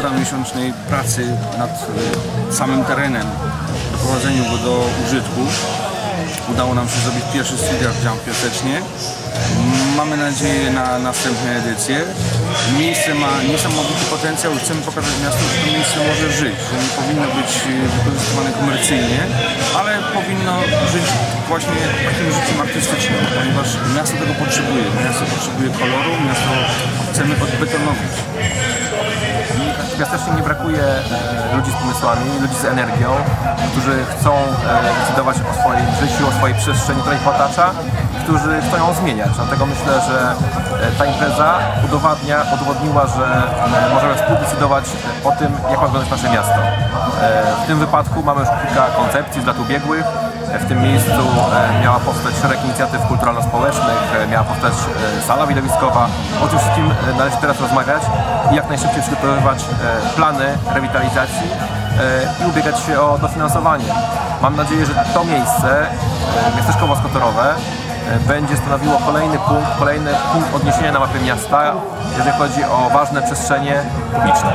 półtora miesięcznej pracy nad e, samym terenem, doprowadzeniu go do użytku, udało nam się zrobić pierwszy studiach jump piasecznie. Mamy nadzieję na następne edycje. Miejsce ma niesamowity potencjał i chcemy pokazać miastu, że to miejsce może żyć, że nie powinno być e, wykorzystywane komercyjnie, ale powinno żyć właśnie takim życiem artystycznym, ponieważ miasto tego potrzebuje. Miasto potrzebuje koloru, miasto chcemy odbetonować. W Piasecznie nie brakuje e, ludzi z pomysłami, ludzi z energią, którzy chcą e, decydować o swoim życiu, o swojej przestrzeni, która ich otacza, którzy chcą ją zmieniać. Dlatego myślę, że e, ta impreza udowadnia, udowodniła, że możemy współdecydować o tym, jak ma wyglądać nasze miasto. W tym wypadku mamy już kilka koncepcji z lat ubiegłych. E, W tym miejscu e, miała powstać szereg inicjatyw kulturalno-społecznych, e, miała powstać sala widowiskowa. O tym wszystkim należy teraz rozmawiać i jak najszybciej przygotowywać plany rewitalizacji i ubiegać się o dofinansowanie. Mam nadzieję, że to miejsce, miasteczko Moskotorowe, e, będzie stanowiło kolejny punkt, kolejny punkt odniesienia na mapie miasta, jeżeli chodzi o ważne przestrzenie publiczne.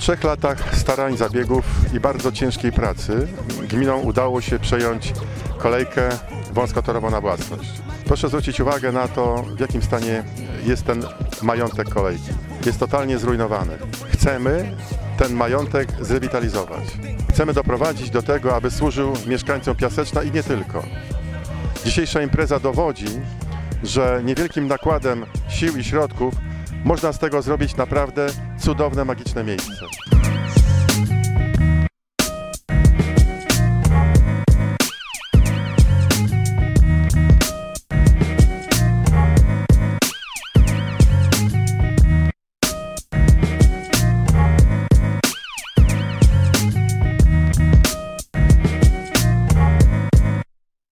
Trzech latach starań, zabiegów i bardzo ciężkiej pracy gminom udało się przejąć kolejkę wąskotorową na własność. Proszę zwrócić uwagę na to, w jakim stanie jest ten majątek kolejki. Jest totalnie zrujnowany. Chcemy ten majątek zrewitalizować. Chcemy doprowadzić do tego, aby służył mieszkańcom Piaseczna i nie tylko. Dzisiejsza impreza dowodzi, że niewielkim nakładem sił i środków można z tego zrobić naprawdę cudowne, magiczne miejsce.